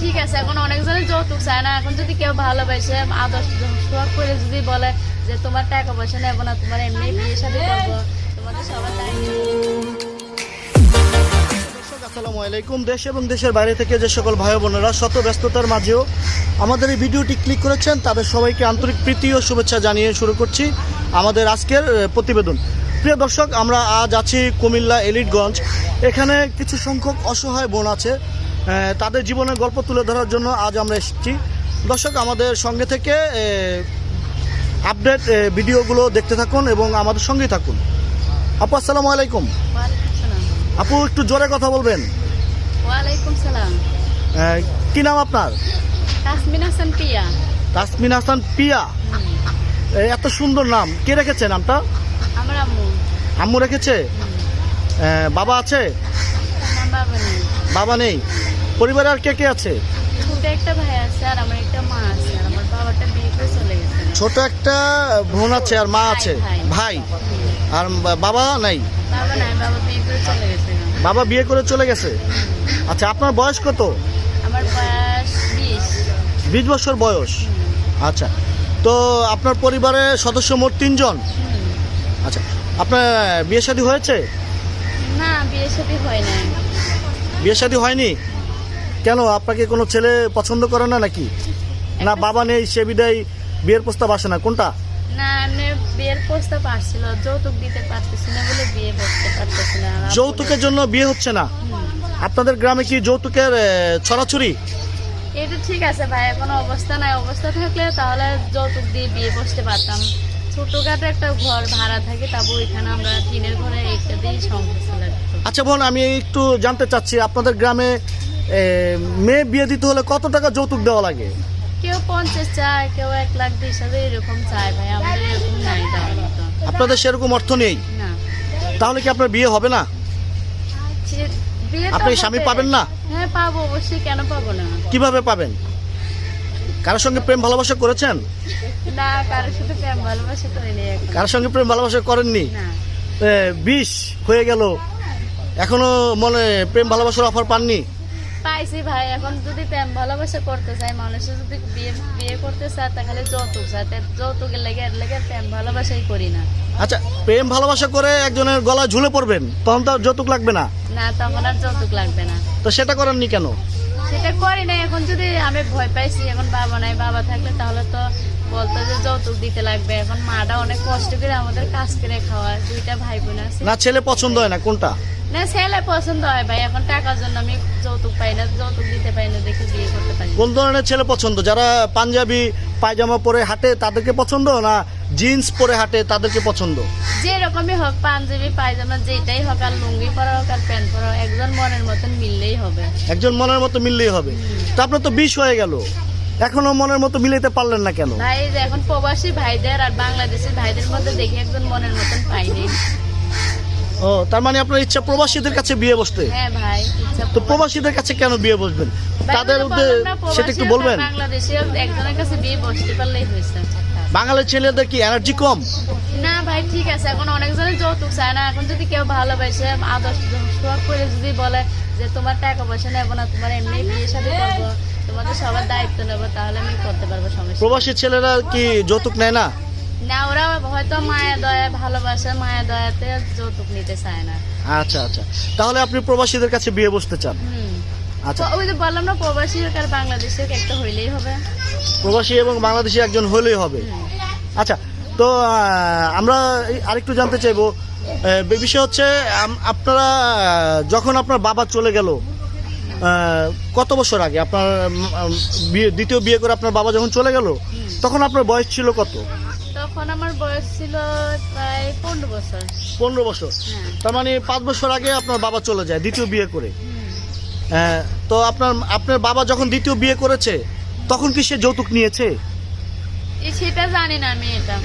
ঠিক আছে, এখন অনেকজনের যৌতুক চায় না। এখন যদি কেউ ভালোবাসে, আদর্শ করে যদি বলে যে তোমার টাকা পয়সা নেব না, তোমার এমনি বিয়ে শাদী করব, তোমাদের সবার আসসালামু আলাইকুম, দেশ এবং দেশের বাইরে থেকে যে সকল ভাই বোনেরা শত ব্যস্ততার মাঝেও আমাদের এই ভিডিওটি ক্লিক করেছেন, তাদের সবাইকে আন্তরিক প্রীতি ও শুভেচ্ছা জানিয়ে শুরু করছি আমাদের আজকের প্রতিবেদন। প্রিয় দর্শক, আমরা আজ আছি কুমিল্লা এলিটগঞ্জ। এখানে কিছু সংখ্যক অসহায় বোন আছে। তাদের জীবনের গল্প তুলে ধরার জন্য আজ আমরা এসেছি। দর্শক আমাদের সঙ্গে থেকে আপডেট ভিডিওগুলো দেখতে থাকুন এবং আমাদের সঙ্গেই থাকুন। আপু আসসালামু আলাইকুম। আপু একটু জোরে কথা বলবেন। কি নাম আপনার? তাসমিন হাসান পিয়া। এত সুন্দর নাম। কে রেখেছে নামটা? আম্মু। রেখেছে? বাবা আছে? বাবা নেই। পরিবারে আর কে কে আছে? ছোট একটা ভাই আছে আর আমার একটা মা আছে আর আমার বাবাটা বিয়ে করে চলে গেছে। ছোট একটা বোন আছে আর মা আছে? ভাই, আর বাবা নাই? বাবা নাই বাবা বিয়ে করে চলে গেছে। বাবা বিয়ে করে চলে গেছে? আচ্ছা আপনার বয়স কত? আমার বয়স বিশ। বছর বয়স। আচ্ছা তো আপনার পরিবারে সদস্য মোট তিনজন? আচ্ছা আপনার বিয়ে শাদী হয়েছে? না বিয়ে সাথে হয় নাই। বিয়ে শাদী হয়নি? কেন আপনাকে কোনো ছেলে পছন্দ করে না নাকি? না বাবা নেই সে বিদায় বিয়ের প্রস্তাব আসে না কোনটা? না এমনি বিয়ের প্রস্তাব আসছিল যৌতুক দিতে পারতেছি না বলে বিয়ে বসতে পারতেছি না। যৌতুকের জন্য বিয়ে হচ্ছে না? আপনাদের গ্রামে কি যৌতুকের এ, ছড়াছড়ি? এটা ঠিক আছে ভাই এখন অবস্থা নাই। অবস্থা থাকলে তাহলে যৌতুক দিয়ে বিয়ে বসতে পারতাম। ছোটখাটো একটা ঘর ভাড়া থাকে তারপর এখানে আমরা টিনের ঘরে একটা দিয়ে সংসার চালাতো আচ্ছা বোন আমি একটু জানতে চাচ্ছি আপনাদের গ্রামে মেয়ে বিয়ে দিতে হলে কত টাকা যৌতুক দেওয়া লাগে? কেউ পঞ্চাশ চায় কেউ এক লাখ বিশ হাজার এরকম চায় ভাই আমাদের এরকম নাই আপনাদের সেরকম অর্থ নেই? না। তাহলে কি আপনার বিয়ে হবে না? তো আপনি স্বামী পাবেন না? হ্যাঁ পাবো অবশ্যই কেন পাবো না? কীভাবে পাবেন? কারোর সঙ্গে প্রেম ভালোবাসা করেছেন? না কারোর সাথে প্রেম ভালোবাসা করিনি কারোর সঙ্গে প্রেম ভালোবাসা করেননি? বিষ হয়ে গেল। এখনও মনে প্রেম ভালোবাসার অফার পাননি? পাইছি ভাই এখন যদি প্রেম ভালোবাসা করতে চায় মানুষের যদি বিয়ে বিয়ে করতে চায় তাহলে যৌতুক চায় তা যৌতুকের লেগে এর লেগে প্রেম ভালোবাসাই করি না। আচ্ছা প্রেম ভালোবাসা করে একজনের গলায় ঝুলে পড়বেন তখন তো যৌতুক লাগবে না। না তখন আর যৌতুক লাগবে না। তো সেটা করেননি কেন? সেটা করি না এখন যদি আমি ভয় পাইছি এখন বাবা নাই বাবা থাকলে তাহলে তো বলতো যে যৌতুক দিতে লাগবে। এখন মাটা অনেক কষ্ট করে আমাদের কাজ করে খাওয়ায়। দুইটা ভাই বোন আছে। না ছেলে পছন্দ হয় না? কোনটা? না ছেলে পছন্দ হয় ভাই। এখন টাকার জন্য আমি যৌতুক পাই না যৌতুক দিতে পাই না দেখে বিয়ে করতে পারি কোন ধরনের ছেলে পছন্দ? যারা পাঞ্জাবি পায়জামা পরে হাঁটে তাদেরকে পছন্দ না জিন্স পরে হাঁটে তাদেরকে পছন্দ? যে রকমই হোক পাঞ্জাবি পায়জামা যেটাই হোক আর লুঙ্গি পরা হোক মনের মতন মিললেই হবে। একজন মনের মতো মিললেই হবে। তা আপনার তো বিষ হয়ে গেল। এখনও মনের মতো মিলাইতে পারলেন না কেন? ভাই যে এখন প্রবাসী ভাইদের আর বাংলাদেশের ভাইদের মধ্যে দেখি একজন মনের মতন পাইনি ও তার মানে আপনার ইচ্ছা প্রবাসীদের কাছে বিয়ে বসতে? হ্যাঁ ভাই ইচ্ছা তো প্রবাসীদের কাছে কেন বিয়ে বসবেন? ভাই, তাদের বললাম উদ্দে- না, সেটা একটু বলবেন। আর বাংলাদেশে একজনের কাছে বিয়ে বসতে পারলেই হয়েছে। বাঙালি ছেলেদের কি এনার্জি কম? না ভাই ঠিক আছে এখন অনেকজনের যৌতুক চায় না। এখন যদি কেউ ভালোবাসে আদর্শ করে যদি বলে যে তোমার টাকা পয়সা নেব না তোমার এমনি বিয়ে শাদী করব তোমাদের সবার দায়িত্ব নেব তাহলে আমি করতে পারব সমস্যা প্রবাসী ছেলেরা কি যৌতুক নেয় না? না ওরা হয়তো মায়া দয়া ভালোবাসা মায়া দয়াতে যৌতুক নিতে চায় না। আচ্ছা আচ্ছা। তাহলে আপনি প্রবাসীদের কাছে বিয়ে বসতে চান? হুম। আচ্ছা। ওই যে বললাম না প্রবাসী আর বাংলাদেশের একটা হইলেই হবে। প্রবাসী এবং বাংলাদেশি একজন হলেই হবে। আচ্ছা তো আমরা আরেকটু জানতে চাইব বিষয় হচ্ছে আপনারা যখন আপনার বাবা চলে গেল কত বছর আগে আপনার বিয়ে দ্বিতীয় বিয়ে করে আপনার বাবা যখন চলে গেল তখন আপনার বয়স ছিল কত? তখন আমার বয়স ছিল প্রায় পনেরো বছর। পনেরো বছর। হ্যাঁ। তার মানে পাঁচ বছর আগে আপনার বাবা চলে যায় দ্বিতীয় বিয়ে করে। হুম। তো আপনার আপনার বাবা যখন দ্বিতীয় বিয়ে করেছে তখন কি সে যৌতুক নিয়েছে? সেটা জানি না আমি এটা।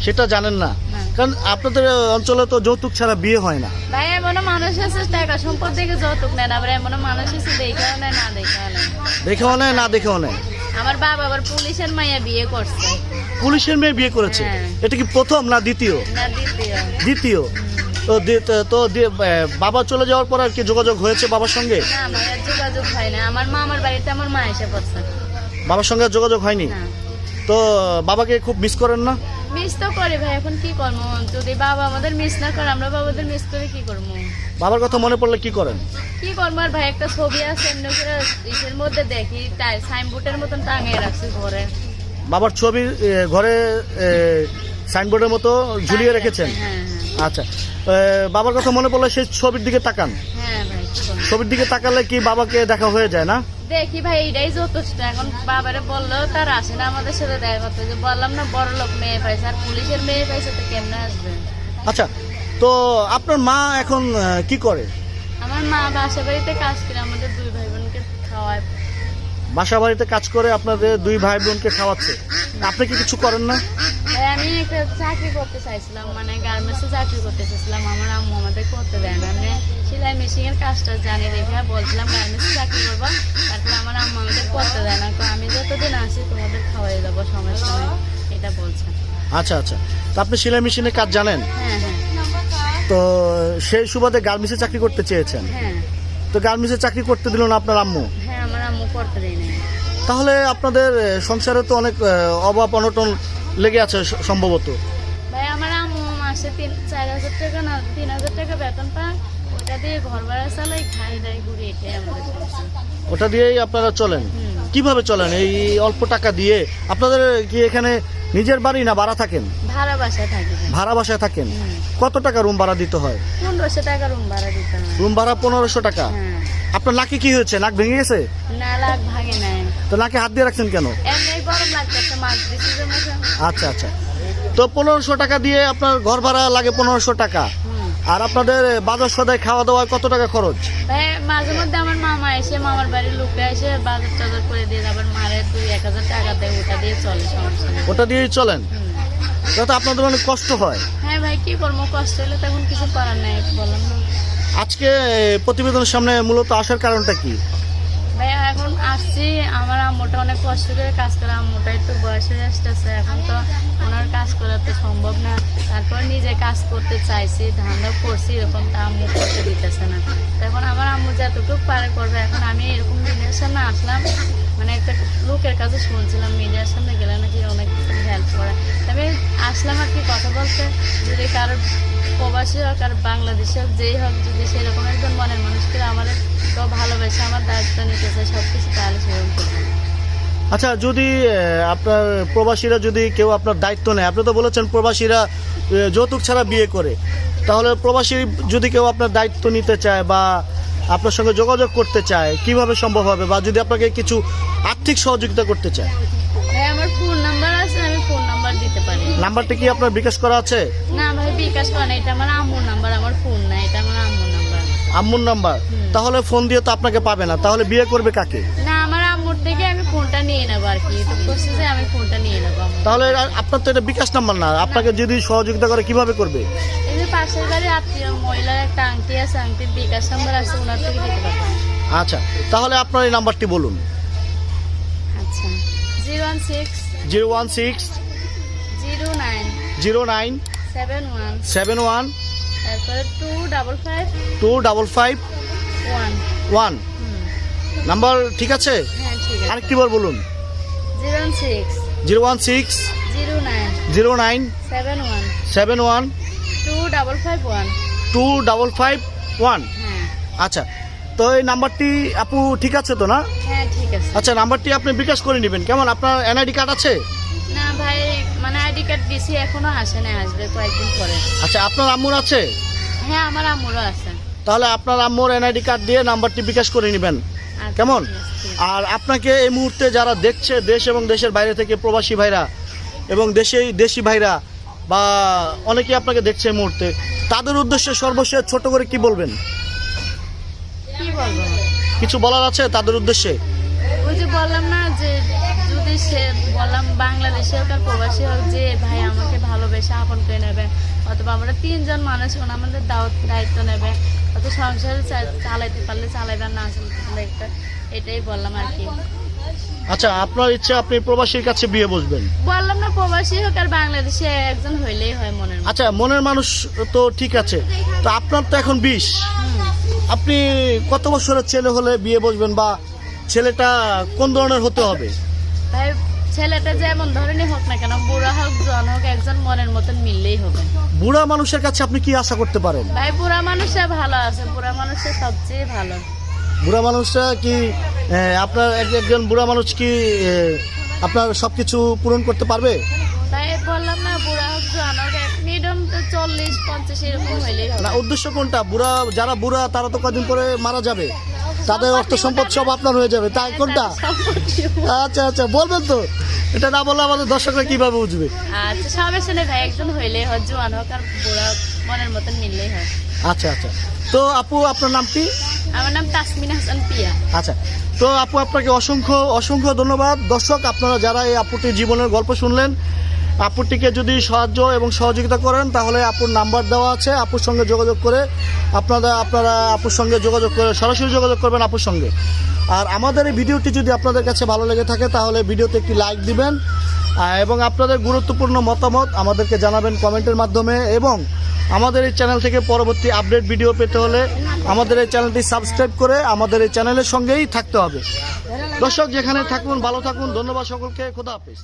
সেটা জানেন না? না। কারণ আপনাদের অঞ্চলে তো যৌতুক ছাড়া বিয়ে হয় না। ভাই এমনও মানুষ আছে টাকা সম্পদ দেখে যৌতুক নেন আবার এমনও মানুষ আছে দেখেও নেয় না দেখেও নেয়। দেখেও নেয় না দেখেও নেয়? আমার বাবা আবার পুলিশের মাইয়া বিয়ে করছে। পুলিশের মেয়ে বিয়ে করেছে? হ্যাঁ। এটা কি প্রথম না দ্বিতীয়? না দ্বিতীয়। দ্বিতীয়। তো তো- বাবা চলে যাওয়ার পর আর কি যোগাযোগ হয়েছে বাবার সঙ্গে? না আমার যোগাযোগ হয় না। আমার মামার বাড়িতে আমার মা এসে পড়ছে। বাবার সঙ্গে যোগাযোগ হয়নি? না। তো বাবাকে খুব মিস করেন না? মিস তো করে ভাই এখন কি করব? যদি বাবা আমাদের মিস না করে আমরা বাবাদের মিস করে কি করব? বাবার কথা মনে পড়লে কি করেন? কি করব? আর ভাই একটা ছবি আছে এমনি করে ইসের মধ্যে দেখি তাই সাইনবোর্ডের মতন টাঙিয়ে রাখছি ঘরে। বাবার ছবি ঘরে সাইনবোর্ডের মতো ঝুলিয়ে রেখেছেন? হ্যাঁ আচ্ছা বাবার কথা মনে পড়লে সেই ছবির দিকে তাকান হ্যাঁ হ্যাঁ ভাই কি করব? ছবির দিকে তাকালে কি বাবাকে দেখা হয়ে যায় না? দেখি ভাই এটাই যথেষ্ট। এখন বাবারে বললেও তার আসে না আমাদের সাথে দেখা করতে। যে বললাম না বড় লোক মেয়ে পাইছে আর পুলিশের মেয়ে পাইছে তো কেমনে আসবে? আচ্ছা তো আপনার মা এখন কি করে? আমার মা বাসা বাড়িতে কাজ করে আমাদের দুই ভাই বোনকে খাওয়ায়। বাসা বাড়িতে কাজ করে আপনাদের দুই ভাই বোনকে খাওয়াচ্ছে। আপনি কি কিছু করেন না? আমি একটা চাকরি করতে চাইছিলাম মানে গার্মেন্টসে চাকরি করতে চাইছিলাম আমার আম্মু আমাদের করতে দেয় না। আমি সেলাই মেশিনের কাজটা জানি দেখে বলছিলাম গার্মেন্টসে চাকরি করব? তারপরে আমার আম্মু আমাদের করতে দেয় না। আমি যতদিন আসি তোমাদের খাওয়াই দেবো সমস্যা নেই এটা বলছে। আচ্ছা আচ্ছা। তো আপনি সেলাই মেশিনের কাজ জানেন? হ্যাঁ হ্যাঁ। তো সেই সুবাদে গার্মেন্টসে চাকরি করতে চেয়েছেন? হ্যাঁ। তো গার্মেন্টসে চাকরি করতে দিল না আপনার আম্মু? হ্যাঁ আমার আম্মু করতে দেয় না তাহলে আপনাদের সংসারে তো অনেক অভাব অনটন লেগে আছে সম্ভবত? ভাই আমার আম্মু মাসে তিন চার হাজার টাকা না তিন হাজার টাকা বেতন পায়। ওটা দিয়ে ঘর ভাড়া চালাই খাই দাই ঘুরি এটাই আমাদের ওটা দিয়েই আপনারা চলেন? কীভাবে চলেন? এই অল্প টাকা দিয়ে আপনাদের কি এখানে নিজের বাড়ি না ভাড়া থাকেন? ভাড়া বাসায় থাকি ভাড়া বাসায় থাকেন? কত টাকা রুম ভাড়া দিতে হয়? পনেরোশো টাকা রুম ভাড়া দিতে হয়। রুম ভাড়া পনেরোশো টাকা? আপনার নাকে কি হয়েছে? নাক ভেঙে গেছে? না লাগ ভাগে নাই। তো নাকে হাত দিয়ে রাখছেন কেন? এমনি গরম লাগতেছে মাছ দিছি যে আচ্ছা আচ্ছা। তো পনেরোশো টাকা দিয়ে আপনার ঘর ভাড়া লাগে পনেরোশো টাকা। আর আপনাদের বাজার সদায় খাওয়া দাওয়ায় কত টাকা খরচ? মাঝে মধ্যে আমার মামা এসে মামার বাড়ির লোকরা এসে বাজার টাজার করে দিয়ে আবার মারে দুই এক হাজার টাকা দেয় ওটা দিয়ে চলে সমস্যা ওটা দিয়েই চলেন। যাতে আপনাদের অনেক কষ্ট হয়। হ্যাঁ ভাই কি করব? কষ্ট হলে তখন কিছু করার নাই বললাম আজকে প্রতিবেদনের সামনে মূলত আসার কারণটা কি? এখন আসছি। আমার আম্মুটা অনেক কষ্ট করে কাজ করে। আম্মুটা একটু বয়স হয়ে আসতেছে। এখন তো ওনার কাজ করা তো সম্ভব না। তারপর নিজে কাজ করতে চাইছি, ধান্দা করছি, এরকম তা আম্মু করতে দিতেছে না। এখন আমার আম্মু যতটুকু পারে করবে। এখন আমি এরকম দিনের সামনে আসলাম। মানে একটা লোকের কাছে শুনছিলাম মিডিয়ার সামনে গেলে নাকি অনেক হেল্প করে। তবে আসলাম আর কি কথা বলতে। যদি কারোর প্রবাসী হোক আর বাংলাদেশি হোক, যেই হোক, যদি সেরকম একজন মনের মানুষকে আমাদের তো ভালোবেসে, আমার দায়িত্ব নিতে চাই সব কিছু তাহলে সেরকম আচ্ছা যদি আপনার প্রবাসীরা যদি কেউ আপনার দায়িত্ব নেয়, আপনি তো বলেছেন প্রবাসীরা যৌতুক ছাড়া বিয়ে করে। তাহলে প্রবাসী যদি কেউ আপনার দায়িত্ব নিতে চায় বা আপনার সঙ্গে যোগাযোগ করতে চায়, কীভাবে সম্ভব হবে? বা যদি আপনাকে কিছু আর্থিক সহযোগিতা করতে চায়? নাম্বারটা কি আপনার বিকাশ করা আছে? না ভাই বিকাশ করা না এটা আমার আম্মুর নাম্বার আমার ফোন না এটা আমার আম্মুর নাম্বার। আম্মুর নাম্বার? তাহলে ফোন দিয়ে তো আপনাকে পাবে না। তাহলে বিয়ে করবে কাকে? না আমার আম্মুর থেকে আমি ফোনটা নিয়ে নেব আর কি। তো করছি যে আমি ফোনটা নিয়ে নেব তাহলে আপনার তো এটা বিকাশ নাম্বার না। আপনাকে যদি সহযোগিতা করে কীভাবে করবে? এই যে পাশের বাড়ি আত্মীয় মহিলার একটা আংটি আছে আংটির বিকাশ নাম্বার আছে ওনার থেকে দিতে পারব। আচ্ছা তাহলে আপনার এই নাম্বারটি বলুন। আচ্ছা। Zero one six zero one six zero nine. Seven one. Two double five two one number ঠিক আছে? হ্যাঁ ঠিক আরেকটি বার বলুন। Zero one six. Zero nine. Seven one. Two double five one হ্যাঁ। আচ্ছা তো এই নাম্বারটি আপু ঠিক আছে তো না? হ্যাঁ আছে। আচ্ছা নাম্বারটি আপনি বিকাশ করে নেবেন। কেমন আপনার এনআইডি কার্ড আছে? না ভাই মানে আইডি কার্ড দিছি এখনও আসে না আসবে কয়েকদিন পরে। আচ্ছা আপনার আম্মুর আছে? হ্যাঁ আমার আম্মুরও আছে। তাহলে আপনার আম্মুর এনআইডি কার্ড দিয়ে নাম্বারটি বিকাশ করে নেবেন। আচ্ছা, কেমন। আর আপনাকে এই মুহূর্তে যারা দেখছে দেশ এবং দেশের বাইরে থেকে প্রবাসী ভাইরা এবং দেশে দেশি ভাইরা বা অনেকেই আপনাকে দেখছে এই মুহূর্তে তাদের উদ্দেশ্যে সর্বশেষ ছোট করে কি বলবেন? কিছু বলার আছে তাদের উদ্দেশ্যে? ওই যে বললাম না যে সে বললাম বাংলাদেশে হোক আর প্রবাসী হোক যে ভাই আমাকে ভালোবেসে আপন করে নেবে অথবা আমরা তিনজন মানুষ হন আমাদের দাওয়াত দায়িত্ব নেবে অত সংসার চালাইতে পারলে চালাইবে না চালাতে পারলে একটা এটাই বললাম আর কি। আচ্ছা আপনার ইচ্ছে আপনি প্রবাসীর কাছে বিয়ে বসবেন? বললাম না প্রবাসী হোক আর বাংলাদেশে একজন হইলেই হয় মনের আচ্ছা মনের মানুষ তো ঠিক আছে তো আপনার তো এখন হুম। আপনি কত বছরের ছেলে হলে বিয়ে বসবেন বা ছেলেটা কোন ধরনের হতে হবে? ছেলেটা যেমন হোক না কেন বুড়া হোক জন হোক একজন মনের মতন মিললেই হবে। বুড়া মানুষের কাছে আপনি কি আশা করতে পারেন? ভাই বুড়া ভালো আছে বুড়া সবচেয়ে ভালো। বুড়া কি আপনার এক- একজন বুড়া মানুষ কি আপনার সব কিছু পূরণ করতে পারবে? তাই বললাম না বুড়া হোক জন হোক মিডিয়াম চল্লিশ পঞ্চাশ এরকম হইলেই না উদ্দেশ্য কোনটা? বুড়া যারা বুড়া তারা তো কদিন পরে মারা যাবে। তাদের অর্থ সম্পদ সব আপনার হয়ে যাবে। তাই কোনটা? আচ্ছা আচ্ছা বলবেন তো। এটা না বললে আমাদের দর্শকরা কীভাবে বুঝবে? আচ্ছা ভাই একজন হইলেই হয় জোয়ান হোক আর বুড়া মনের মতন মিললেই হয়। আচ্ছা আচ্ছা। তো আপু আপনার নাম কি? আমার নাম তাসমিন হাসান পিয়া। আচ্ছা। তো আপু আপনাকে অসংখ্য অসংখ্য ধন্যবাদ। দর্শক আপনারা যারা এই আপুটির জীবনের গল্প শুনলেন আপুটিকে যদি সাহায্য এবং সহযোগিতা করেন, তাহলে আপুর নাম্বার দেওয়া আছে। আপুর সঙ্গে যোগাযোগ করে আপনারা আপনারা আপুর সঙ্গে যোগাযোগ করে সরাসরি যোগাযোগ করবেন আপুর সঙ্গে। আর আমাদের এই ভিডিওটি যদি আপনাদের কাছে ভালো লেগে থাকে, তাহলে ভিডিওতে একটি লাইক দিবেন। এবং আপনাদের গুরুত্বপূর্ণ মতামত আমাদেরকে জানাবেন কমেন্টের মাধ্যমে। এবং আমাদের এই চ্যানেল থেকে পরবর্তী আপডেট ভিডিও পেতে হলে আমাদের এই চ্যানেলটি সাবস্ক্রাইব করে আমাদের এই চ্যানেলের সঙ্গেই থাকতে হবে। দর্শক, যেখানে থাকুন, ভালো থাকুন। ধন্যবাদ সকলকে। খোদা হাফিজ।